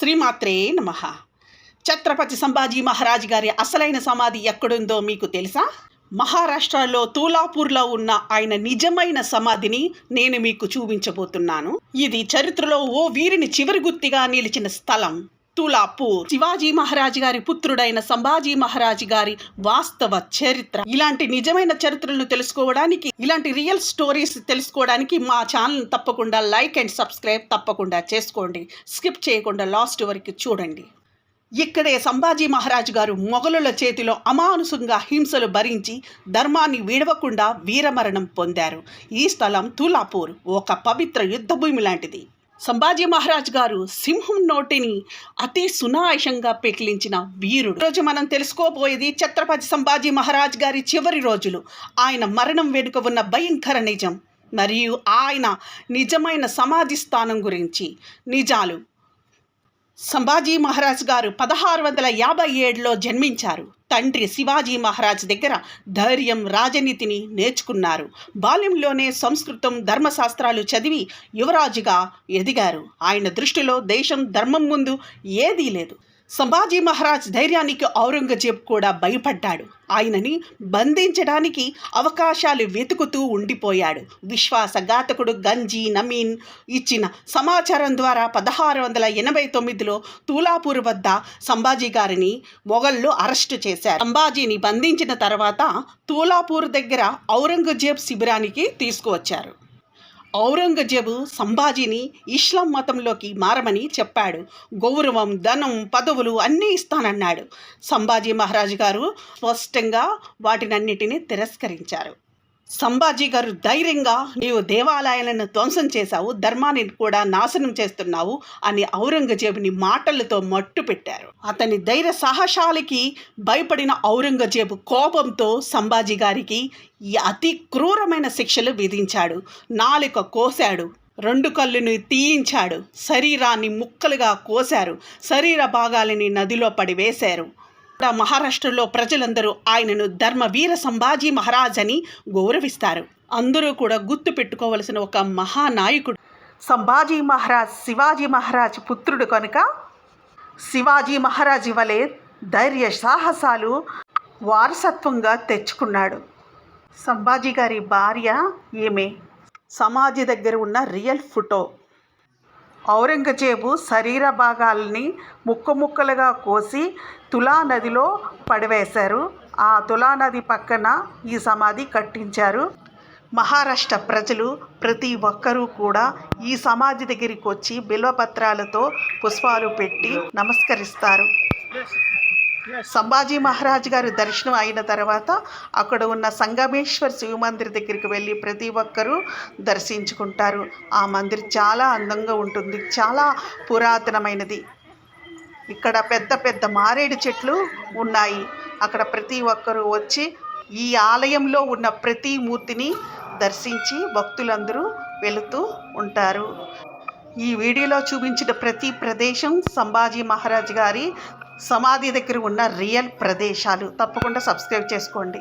శ్రీమాత్రే నమ. ఛత్రపతి సంభాజీ మహారాజ్ గారి అసలైన సమాధి ఎక్కడుందో మీకు తెలుసా? మహారాష్ట్రలో తూలాపూర్లో ఉన్న ఆయన నిజమైన సమాధిని నేను మీకు చూపించబోతున్నాను. ఇది చరిత్రలో ఓ వీరిని చివరి గుర్తిగా నిలిచిన స్థలం. తులాపూర్. శివాజీ మహారాజ్ గారి పుత్రుడైన సంభాజీ మహారాజ్ గారి వాస్తవ చరిత్ర. ఇలాంటి నిజమైన చరిత్రలను తెలుసుకోవడానికి ఇలాంటి రియల్ స్టోరీస్ తెలుసుకోవడానికి మా ఛానల్ తప్పకుండా లైక్ అండ్ సబ్స్క్రైబ్ తప్పకుండా చేసుకోండి. స్కిప్ చేయకుండా లాస్ట్ వరకు చూడండి. ఇక్కడే సంభాజీ మహారాజ్ గారు మొఘలుల చేతిలో అమానుసంగా హింసలు భరించి ధర్మాన్ని వీడవకుండా వీరమరణం పొందారు. ఈ స్థలం తులాపూర్ ఒక పవిత్ర యుద్ధభూమి లాంటిది. సంభాజీ మహారాజ్ గారు సింహం నోటిని అతి సునాయసంగా పెకిలించిన వీరుడు. రోజు మనం తెలుసుకోబోయేది ఛత్రపతి సంభాజీ మహారాజ్ గారి చివరి రోజులు. ఆయన మరణం వెనుక ఉన్న భయంకర నిజం మరియు ఆయన నిజమైన సమాధి స్థానం గురించి. నిజాలు. సంభాజీ మహారాజ్ గారు పదహారు వందల యాభై ఏడులో జన్మించారు. తండ్రి శివాజీ మహారాజ్ దగ్గర ధైర్యం రాజనీతిని నేర్చుకున్నారు. బాల్యంలోనే సంస్కృతం ధర్మశాస్త్రాలు చదివి యువరాజుగా ఎదిగారు. ఆయన దృష్టిలో దేశం ధర్మం ముందు ఏదీ లేదు. సంభాజీ మహారాజ్ ధైర్యానికి ఔరంగజేబ్ కూడా భయపడ్డాడు. ఆయనని బంధించడానికి అవకాశాలు వెతుకుతూ ఉండిపోయాడు. విశ్వాసఘాతకుడు గంజీ నమీన్ ఇచ్చిన సమాచారం ద్వారా పదహారు వందల ఎనభై తొమ్మిదిలో తూలాపూర్ వద్ద సంభాజీ గారిని మొఘళ్ళు అరెస్టు చేశారు. సంభాజీని బంధించిన తర్వాత తూలాపూర్ దగ్గర ఔరంగజేబ్ శిబిరానికి తీసుకువచ్చారు. ఔరంగజేబు సంభాజీని ఇస్లాం మతంలోకి మారమని చెప్పాడు. గౌరవం ధనం పదవులు అన్నీ ఇస్తానన్నాడు. సంభాజీ మహారాజు గారు స్పష్టంగా వాటినన్నిటినీ తిరస్కరించారు. సంభాజీ గారు ధైర్యంగా నీవు దేవాలయాలను ధ్వంసం చేశావు ధర్మాన్ని కూడా నాశనం చేస్తున్నావు అని ఔరంగజేబుని మాటలతో మట్టు పెట్టారు. అతని ధైర్య సాహసాలకి భయపడిన ఔరంగజేబు కోపంతో సంభాజీ గారికి అతి క్రూరమైన శిక్షలు విధించాడు. నాలుక కోశాడు రెండు కళ్ళుని తీయించాడు శరీరాన్ని ముక్కలుగా కోశారు శరీర భాగాలని నదిలో పడివేశారు మహారాష్ట్రలో ప్రజలందరూ ఆయనను ధర్మవీర సంభాజీ మహారాజ్ అని గౌరవిస్తారు. అందరూ కూడా గుర్తు పెట్టుకోవలసిన ఒక మహానాయకుడు. సంభాజీ మహారాజ్ శివాజీ మహారాజ్ పుత్రుడు కనుక శివాజీ మహారాజు వలె ధైర్య సాహసాలు వారసత్వంగా తెచ్చుకున్నాడు. సంభాజీ గారి భార్య ఈమె సమాధి దగ్గర ఉన్న రియల్ ఫోటో. ఔరంగజేబు శరీర భాగాల్ని ముక్క ముక్కలుగా కోసి తులా నదిలో పడివేశారు. ఆ తులా నది పక్కన ఈ సమాధి కట్టించారు. మహారాష్ట్ర ప్రజలు ప్రతి ఒక్కరూ కూడా ఈ సమాధి దగ్గరికి వచ్చి బిల్వపత్రాలతో పుష్పాలు పెట్టి నమస్కరిస్తారు. సంభాజీ మహారాజ్ గారు దర్శనం అయిన తర్వాత అక్కడ ఉన్న సంగమేశ్వర్ శివ మందిర్ దగ్గరికి వెళ్ళి ప్రతి ఒక్కరూ దర్శించుకుంటారు. ఆ మందిర్ చాలా అందంగా ఉంటుంది. చాలా పురాతనమైనది. ఇక్కడ పెద్ద పెద్ద మారేడు చెట్లు ఉన్నాయి. అక్కడ ప్రతి ఒక్కరూ వచ్చి ఈ ఆలయంలో ఉన్న ప్రతి మూర్తిని దర్శించి భక్తులందరూ వెళుతూ ఉంటారు. ఈ వీడియోలో చూపించిన ప్రతి ప్రదేశం సంభాజీ మహారాజ్ గారి సమాధి దగ్గర ఉన్న రియల్ ప్రదేశాలు తప్పకుండా సబ్స్క్రైబ్ చేసుకోండి.